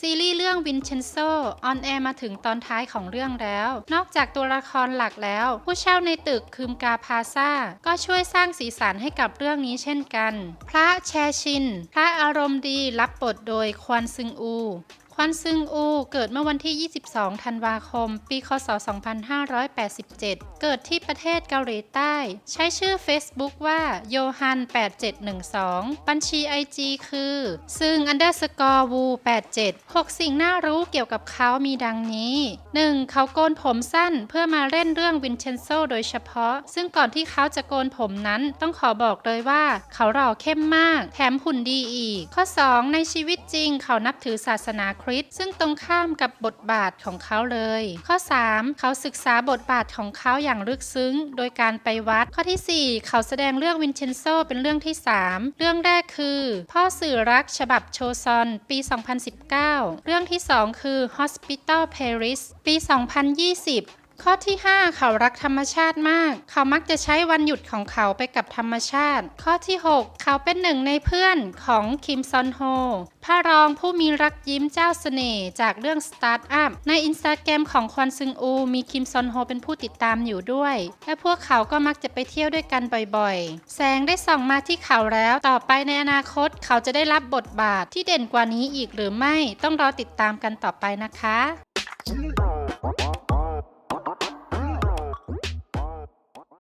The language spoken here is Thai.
ซีรีส์เรื่องวินเชนโซออนแอร์มาถึงตอนท้ายของเรื่องแล้ว นอกจากตัวละครหลักแล้ว ผู้เช่าในตึกคืมกาพาซาก็ช่วยสร้างสีสันให้กับเรื่องนี้เช่นกัน พระแชชิน พระอารมณ์ดีรับบทโดยควนซึงอู ควันซึงอู เกิดเมื่อวันที่ 22 ธันวาคม ปีคศ 2587 เกิดที่ประเทศเกาหลีใต้ ใช้ชื่อ Facebook ว่าโยฮัน 8712 บัญชี IG คือซึ่ง underscore wu 87 6 สิ่งน่ารู้เกี่ยวกับเขามีดังนี้ 1. เขาโกนผมสั้นเพื่อมาเล่นเรื่องวินเชนโซโดยเฉพาะ ซึ่งก่อนที่เขาจะโกนผมนั้นต้องขอบอกเลยว่า เขาหล่อเข้มมาก แถมหุ่นดีอีก ข้อ 2 ในชีวิตจริงเขานับถือศาสนาคริสต์ซึ่งตรงข้ามกับบทบาทของเขาเลย ข้อ 3 เขาศึกษาบทบาทของเขาอย่างลึกซึ้ง โดยการไปวัด ข้อทีสี่ 4 เขาแสดงเรื่องวินเชนโซเป็นเรื่องที่ 3 เรื่องแรกคือ พ่อสื่อรักฉบับโชซอน ปี 2019 เรื่องที่ 2 คือ Hospital Paris ปี 2020 ข้อที่ 5 เขารักธรรมชาติมาก เขามักจะใช้วันหยุดของเขาไปกับธรรมชาติ ข้อที่ 6 เขาเป็นหนึ่งในเพื่อนของคิมซอนโฮพระรองผู้มีรักยิ้มเจ้าเสน่ห์จากเรื่องสตาร์ทอัพในอินสตาแกรมของควันซึงอู มีคิมซอนโฮเป็นผู้ติดตามอยู่ด้วย และพวกเขาก็มักจะไปเที่ยวด้วยกันบ่อยๆ แสงได้ส่องมาที่เขาแล้วต่อไปในอนาคต เขาจะได้รับบทบาทที่เด่นกว่านี้อีกหรือไม่ต้องรอติดตามกันต่อไปนะคะ